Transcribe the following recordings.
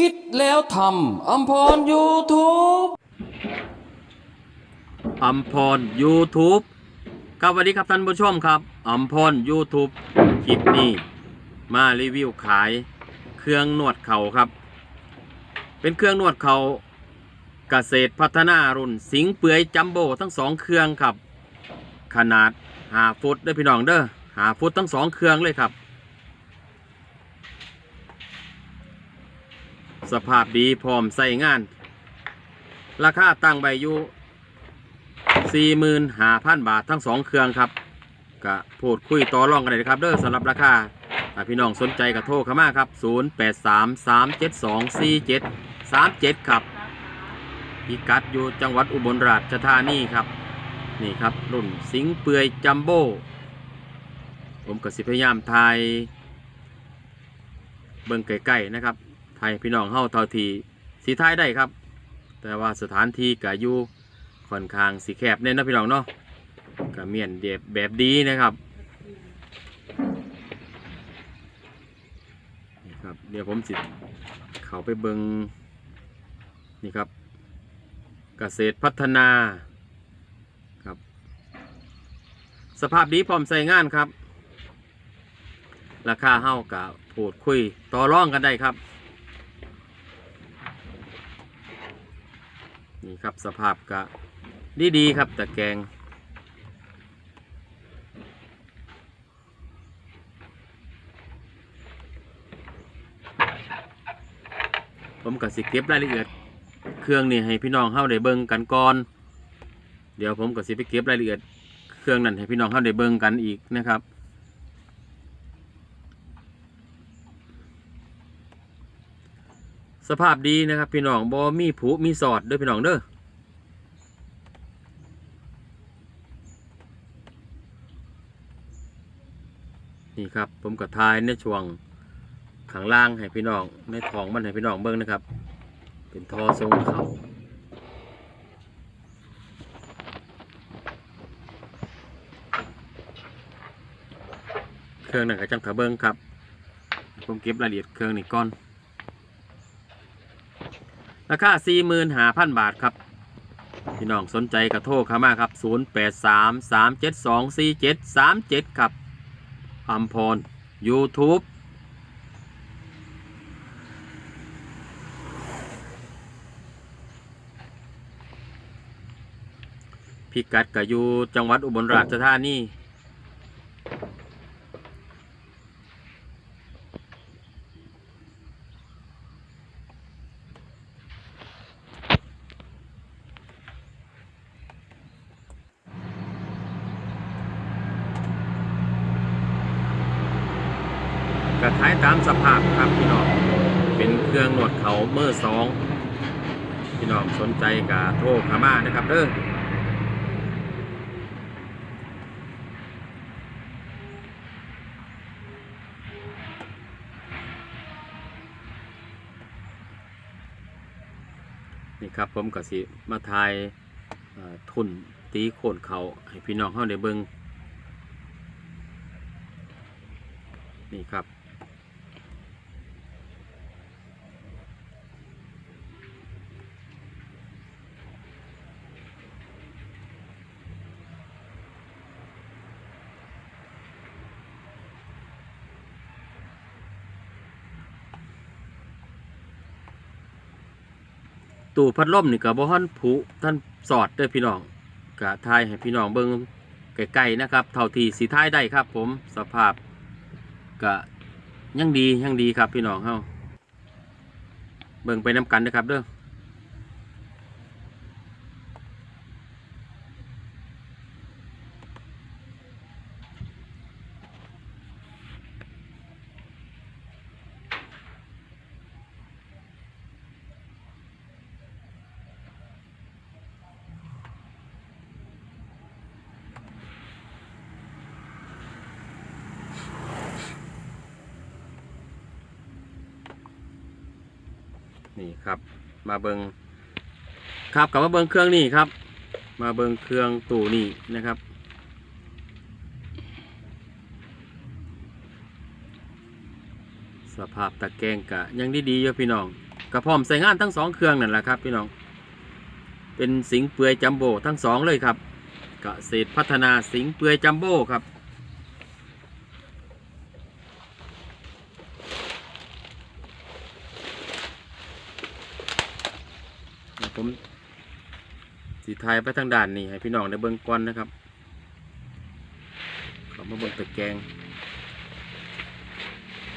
คิดแล้วทำอัมพรยูทูบอัมพร YouTube ครับสวัสดีครับท่านผู้ชมครับอัมพร YouTube คลิปนี้มารีวิวขายเครื่องนวดเข่าครับ เป็นเครื่องนวดเข่าเกษตรพัฒนารุ่น สิงเปื่อยจัมโบ้ทั้งสองเครื่องครับ ขนาดหาฟุตด้อพี่น้องเด้อหาฟุตทั้งสองเครื่องเลยครับ สภาพดีพร้อมใส่งาน ราคาตั้งใบอยู่สี่หมื่นห้าพันบาททั้งสองเครื่องครับก็พูดคุยต่อรองกันเลยนะครับ เด้อสำหรับราคาถ้าพี่น้องสนใจก็โทรเข้ามาครับ 0 8 3 3 7 2 4 7 3 7 ครับพิกัดอยู่จังหวัดอุบลราชธานีครับ นี่ครับ รุ่นสิงเปือยจัมโบ้ผมก็สิพยายามทายเบิ่งใกล้ๆนะครับ ไทยพี่น้องเฮาเท่าทีสีทายได้ครับ แต่ว่าสถานที่ก็อยู่ค่อนข้างสีแคบเน่นนะพี่น้องเนาะก็เมียนแบบแบบดีนะครับนี่ครับ เดี๋ยวผมสิเขาไปเบิงนี่ครับเกษตรพัฒนาครับ สภาพดีพร้อมใส่งานครับ ราคาเฮ้ากับพูดคุยต่อรองกันได้ครับ นี่ครับสภาพกะดีดีๆครับตะแกรงผมก็สิเก็บรายละเอียดเครื่องนี่ให้พี่น้องเข้าได้เบิ่งกันก่อน เดี๋ยวผมก็สิไปเก็บรายละเอียดเครื่องนั้นให้พี่น้องเข้าได้เบิ่งกันอีกนะครับ สภาพดีนะครับ พี่น้องบอมีผุมีสอดด้วยพี่น้องเด้อนี่ครับ ผมก็ทายในช่วงข้างล่างให้พี่น้องในท้องมันให้พี่น้องเบิ้งนะครับ เป็นทอทรงเขาเครื่องนั่นก็จังขาเบิ้งครับ ผมเก็บรายละเอียดเครื่องนี้ก่อน ราคา45,000บาทครับ พี่น้องสนใจกระโทรเข้ามาครับ083 372 4737ครับอัมพร YouTube พิกัดก็อยู่จังหวัดอุบลราชธานี ก็ขายตามสภาพครับพี่น้อง เป็นเครื่องหนวดเขาเมื่อสองพี่น้องสนใจกับโทรขามานะครับเด้อนี่ครับผมก็สิมาทายทุนตีโคนเขาให้พี่น้องเข้าในเบิงนี่ครับ ตู้พัดลมนี่กับบ่ฮั่นผุท่านสอดเด้อพี่น้องกะทายให้พี่น้องเบิ่งไกลๆนะครับ เท่าที่สีทายได้ครับ ผมสภาพกะยังดียังดีครับพี่น้องเฮาเบิ่งไปน้ำกันนะครับเด้อ นี่ครับ มาเบิงครับกลับมาเบิงเครื่องนี่ครับ มาเบิงเครื่องตู้นี่นะครับ สภาพตะแกรงกะยังดีๆอยู่พี่น้องกระพร้อมใส่งานทั้งสองเครื่องนั่นแหละครับ พี่น้อง เป็นสิงเปือยจัมโบ้ทั้งสองเลยครับเกษตรพัฒนาสิงเปือยจัมโบ้ครับ ผมสีไทายไปทางด่านนี่ให้พี่น้องได้เบิ่งก่อนนะครับเขอมาเบิ่งตะแกง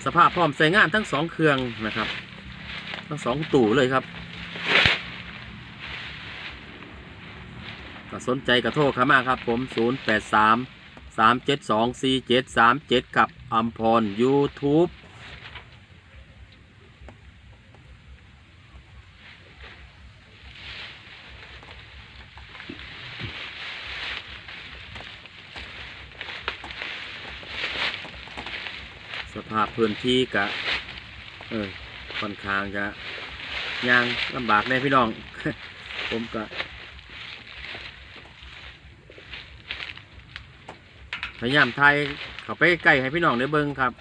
สภาพพร้อมใส่งานทั้งสองเครื่องนะครับ ทั้งสองตู่เลยครับสนใจกระโทรเข้ามาครับผม 0 8 3 3 7 2 4 7 3 7 กับอัมพร YouTube สภาพพื้นที่กะเออค่อนข้างจะยางลำบากแน่พี่น้อง ผมก็พยายามไทยเขาไปใกล้ให้พี่น้องได้เบิ่งครับ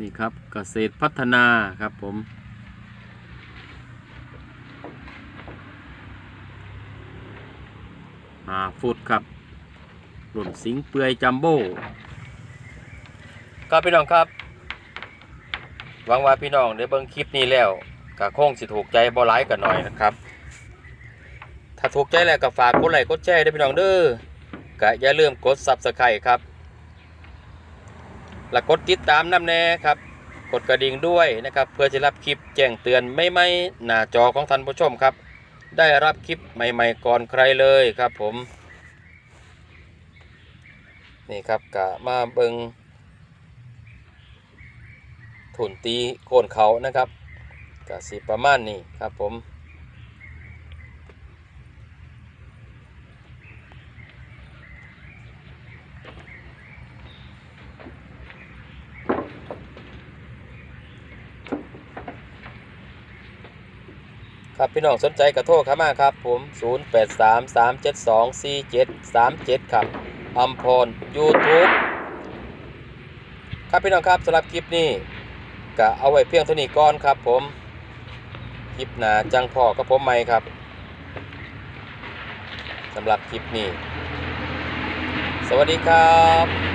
นี่ครับเกษตรพัฒนาครับผม ห้าฟุตครับรุ่นสิงเปือยจัมโบ้ครับพี่น้องครับ หวังว่าพี่น้องได้เบิ่งคลิปนี้แล้วก็คงสิถูกใจบ่หลายกันหน่อยนะครับ ถ้าถูกใจแล้วก็ฝากกดไลค์กดแชร์ด้วยพี่น้องเด้อก็อย่าลืมกด Subscribe ครับ และกดติดตามน้ำแน่ครับ กดกระดิ่งด้วยนะครับ เพื่อจะรับคลิปแจ้งเตือนไม่ไม่หน้าจอของท่านผู้ชมครับ ได้รับคลิปใหม่ ๆ ก่อนใครเลยครับผม นี่ครับกะมาเบิงถุนตีโคนเขานะครับกะสีประมาณนี้ครับผม ครับพี่น้องสนใจกระโทรเข้ามาครับ ผม 0833724737 ครับอัมพร YouTube ครับพี่น้องครับสำหรับคลิปนี้ก็เอาไว้เพียงเท่านี้ก่อนครับ ผมคลิปหนาจังพ่อกับผมใหม่ครับสำหรับคลิปนี้ สวัสดีครับ